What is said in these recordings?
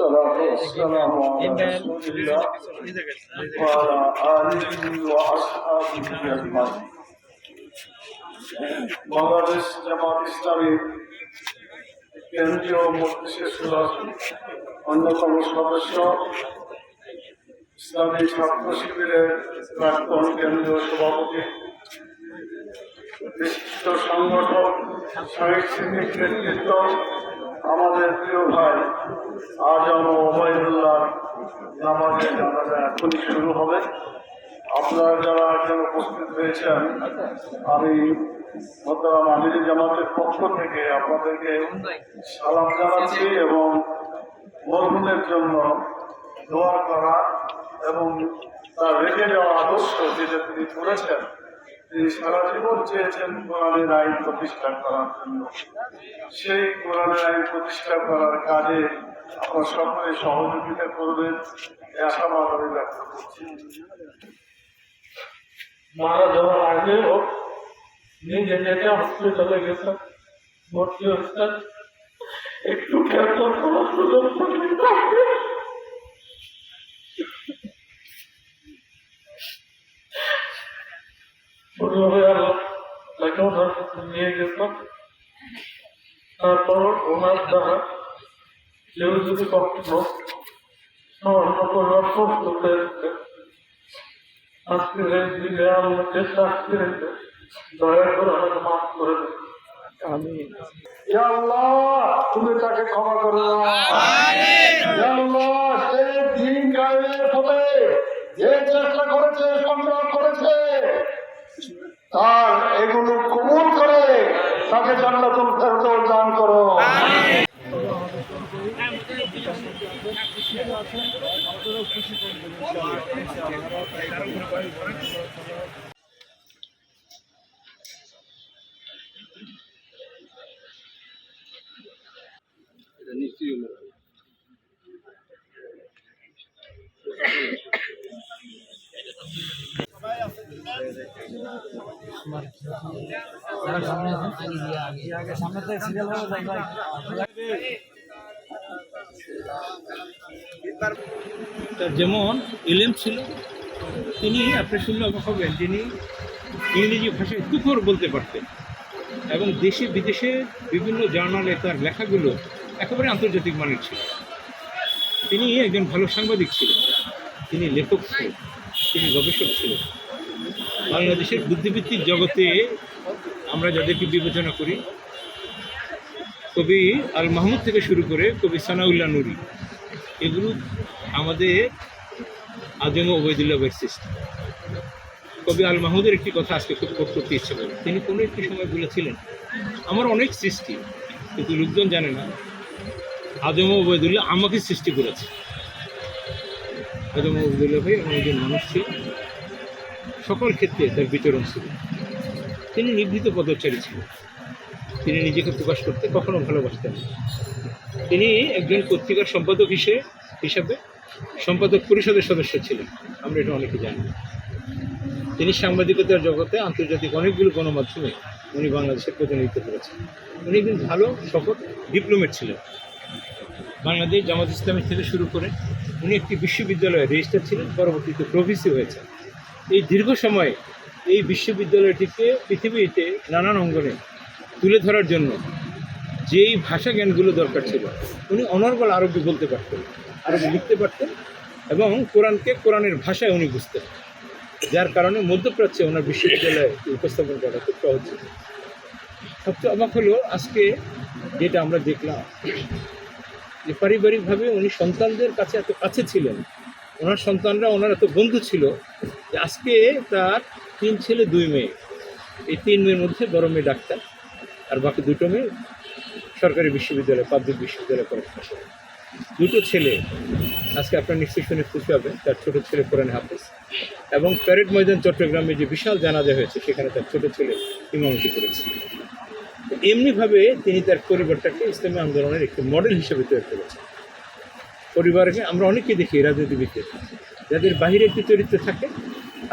والصلاة والسلام على رسول الله وعلى آله وأصحابه أجمعين বাংলাদেশ জামাত ইসলামী কেন্দ্রীয় মজলিসের সুরার অন্যতম সদস্য ইসলামী ছাত্র শিবিরের প্রাক্তন কেন্দ্রীয় সভাপতি বিশিষ্ট সংগঠক সাংস্কৃতিক নেতৃত্ব আমাদের প্রিয় ভাই আজম ওবায়দুল্লাহ এখনই শুরু হবে। আপনারা যারা এখানে উপস্থিত হয়েছেন, আমি আমির জামাতের পক্ষ থেকে আপনাদেরকে সালাম জানাচ্ছি এবং মরহুমের জন্য দোয়া করা এবং তার রেখে যাওয়া আদর্শ যেটা তিনি করেছেন, তিনি সারা জীবন চেয়েছেন কোরআনের আইন প্রতিষ্ঠা করার জন্য। সেই কোরআনের আইন প্রতিষ্ঠা করার কাজে আপনার সকলে সহযোগিতা করবেন আশাবাদ আমি ব্যক্ত করছি। মারা যাওয়ার আগেও নিজে নিজে হসপিটালে গেছে ভর্তি হচ্ছে একটু সুযোগ নিয়ে গেছে তারপর ওনার দ্বারা শাস্তি রেখে দয়া করে আমাকে মাফ করে দেবে আমি আল্লাহ তুমি তাকে ক্ষমা করে দাও। আল্লাহ সে দিন গায়ের হবে। যে চেষ্টা করেছে সংগ্রাম করেছে তার এগুলো কবুল করে তাকে জান্নাতুল ফেরদৌস দান করো। सामने आगे सामने तो सीरियल তার যেমন এলেম ছিল, তিনি আপনি শুনলে অবাক হবেন যিনি ইংরেজি ভাষায় তুখর বলতে পারতেন এবং দেশে বিদেশে বিভিন্ন জার্নালে তার লেখাগুলো একেবারে আন্তর্জাতিক মানের ছিল। তিনি একজন ভালো সাংবাদিক ছিলেন, তিনি লেখক ছিলেন, তিনি গবেষক ছিলেন। বাংলাদেশের বুদ্ধিবৃত্তিক জগতে আমরা যাদেরকে বিবেচনা করি কবি আল মাহমুদ থেকে শুরু করে কবি সানাউল্লাহ নুরি, এগুলো আমাদের আজম ওবায়দুল্লাহ ভাইয়ের সৃষ্টি। কবি আল মাহমুদের একটি কথা আজকে খুব করতে ইচ্ছে করে। তিনি কোনো একটি সময় বলেছিলেন, আমার অনেক সৃষ্টি, কিন্তু লোকজন জানে না, আজম ওবায়দুল্লাহ আমাকে সৃষ্টি করেছে। আজম ওবায়দুল্লাহ ভাই এমন একজন মানুষ ছিল সকল ক্ষেত্রে তার বিচরণ ছিল। তিনি নিভৃত পদচারী ছিলেন। তিনি নিজেকে প্রকাশ করতে কখনো ভালোবাসতেন তিনি একজন পত্রিকার সম্পাদক হিসেবে হিসাবে সম্পাদক পরিষদের সদস্য ছিলেন। আমরা এটা অনেকে জানি। তিনি সাংবাদিকতার জগতে আন্তর্জাতিক অনেকগুলো গণমাধ্যমে উনি বাংলাদেশের প্রতিনিধিত্ব করেছেন। উনি একজন ভালো, সফল ডিপ্লোমেট ছিলেন। বাংলাদেশ জামাত ইসলামের থেকে শুরু করে উনি একটি বিশ্ববিদ্যালয়ে রেজিস্টার ছিলেন, পরবর্তীতে প্রভিসি হয়েছে এই দীর্ঘ সময়ে এই বিশ্ববিদ্যালয়টিকে পৃথিবীতে নানান অঙ্গনে তুলে ধরার জন্য যেই ভাষা জ্ঞানগুলো দরকার ছিল, উনি অনর্গল আরবি বলতে পারতেন, আরবি লিখতে পারতেন এবং কোরআনকে কোরআনের ভাষায় উনি বুঝতেন, যার কারণে মধ্যপ্রাচ্যে ওনার বিশ্ববিদ্যালয়ে উপস্থাপন করা খুব সহজ ছিল। সবচেয়ে অবাক হলো আজকে যেটা আমরা দেখলাম, যে পারিবারিকভাবে উনি সন্তানদের কাছে এত কাছে ছিলেন, ওনার সন্তানরা ওনার এত বন্ধু ছিল যে আজকে তার তিন ছেলে, দুই মেয়ে, এই তিন মেয়ের মধ্যে বড় মেয়ে ডাক্তার আর বাকি দুটো মেয়ে সরকারি বিশ্ববিদ্যালয় পাবলিক বিশ্ববিদ্যালয় পড়াশোনা করে। দুটো ছেলে, আজকে আপনার নিশ্চয়ই শুনে খুশি হবেন, তার ছোট ছেলে কোরআন হাফিজ এবং প্যারেড ময়দান চট্টগ্রামে যে বিশাল জানাজা হয়েছে, সেখানে তার ছোট ছেলে ইমামতি করেছে। এমনিভাবে তিনি তার পরিবারটাকে ইসলামী আন্দোলনের একটি মডেল হিসেবে তৈরি করেছেন। পরিবারকে আমরা অনেকেই দেখি রাজনীতিবিদদের যাদের বাহিরে একটি চরিত্র থাকে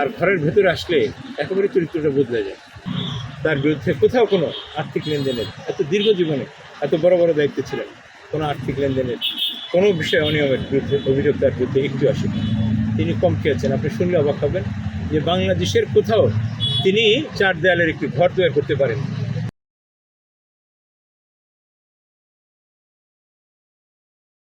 আর ঘরের ভেতরে আসলে একেবারে চরিত্রটা বদলে যায়। তার বিরুদ্ধে কোথাও কোনো আর্থিক লেনদেনের, এত দীর্ঘ জীবনে এত বড় বড় দায়িত্ব ছিলেন, কোনো আর্থিক লেনদেনের, কোনো বিষয়ে অনিয়মের বিরুদ্ধে, অভিযোগ তার বিরুদ্ধে একটু আসেনি তিনি কম খেয়েছেন। আপনি শুনলে অবাক হবেন যে বাংলাদেশের কোথাও তিনি চার দেয়ালের একটি ঘর তৈরি করতে পারেন